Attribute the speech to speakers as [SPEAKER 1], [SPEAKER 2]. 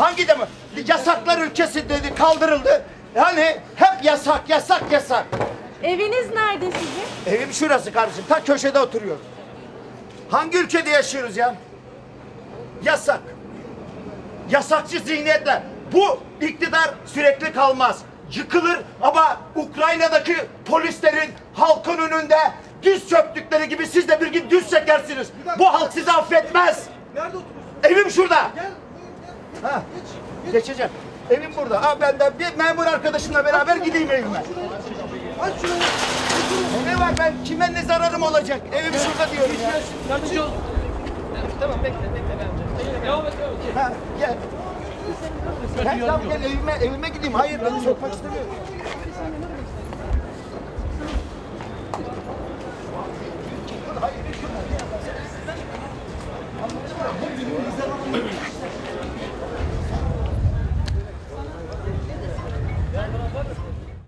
[SPEAKER 1] Hangi demo? Yasaklar ülkesi dedi kaldırıldı. Yani hep yasak, yasak, yasak.
[SPEAKER 2] Eviniz nerede sizin?
[SPEAKER 1] Evim şurası kardeşim. Ta köşede oturuyorum. Hangi ülkede yaşıyoruz ya? Yasak. Yasakçı zihniyetle. Bu iktidar sürekli kalmaz. Yıkılır ama Ukrayna'daki polislerin halkın önünde düz çöktükleri gibi siz de bir gün düz çekersiniz. Bu halk sizi affetmez.
[SPEAKER 3] Nerede oturuyorsun?
[SPEAKER 1] Evim şurada.
[SPEAKER 3] Gel.
[SPEAKER 1] Ha, geçeceğim. Evim burada. Ha, ben de bir memur arkadaşımla beraber gideyim evime.
[SPEAKER 3] Aç şurayı.
[SPEAKER 1] Ne var ben kime ne zararım olacak? Evim şurada diyorum ya.
[SPEAKER 4] Yardımcı ol. Tamam bekle bekle ben. Devam et devam et.
[SPEAKER 1] Ha, gel. Gel, tamam, gel evime, evime gideyim. Hayır beni sokmak istemiyorum. Hayır, Agora não